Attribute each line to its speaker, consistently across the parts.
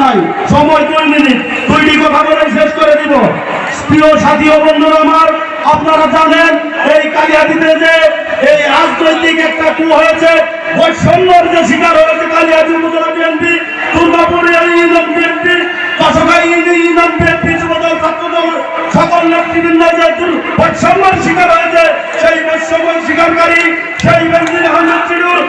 Speaker 1: নাই। সময় দুই মিনিট। দুইটি কথা বলে শেষ করে দিব। প্রিয় সাথী ও বন্ধুরা আমার, আপনারা জানেন এই কালিয়াদিতে যে এই রাজনৈতিক একটা কু হয়েছে, বৈষম্যর যে শিকার হয়েছে কালিয়াদি উপজেলা BNP, Durgapur union BNP Dashka union BNP, Jubodal, Chhatradal, সকল নেতৃবৃন্দ যে বৈষম্যের শিকার হয়েছে, সেই বৈষম্যের শিকারকারী সেই বেঞ্জির আহমেদ চিরুর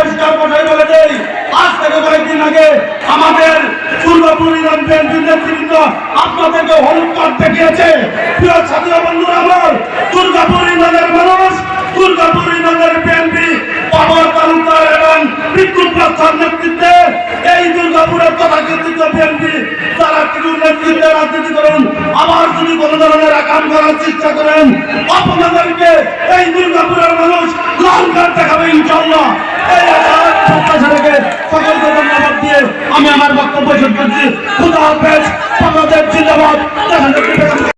Speaker 1: পরিষ্কার কথাই বলে দেই, আজ থেকে কয়েকদিন আগে আমাদের দুর্গাপুর ইউনিয়ন নেতৃবৃন্দ আপনাদেরকে হলুদ কার্ড দেখিয়েছে। প্রিয় ছাত্র বন্ধুরা আমার দুর্গাপুর ইউনিয়নের মানুষ দুর্গাপুর ইউনিয়নের বিএনপি পাবর তালুকদার এবং বিদ্যুৎ প্রস্তাব নেতৃত্বে এই দুর্গাপুরের তথাকথিত বিএনপি তারা কিছু নেতৃত্বে রাজনীতি করুন, আবার যদি কোনো ধরনের আকাম করার চেষ্টা করেন, আপনাদেরকে এই দুর্গাপুরের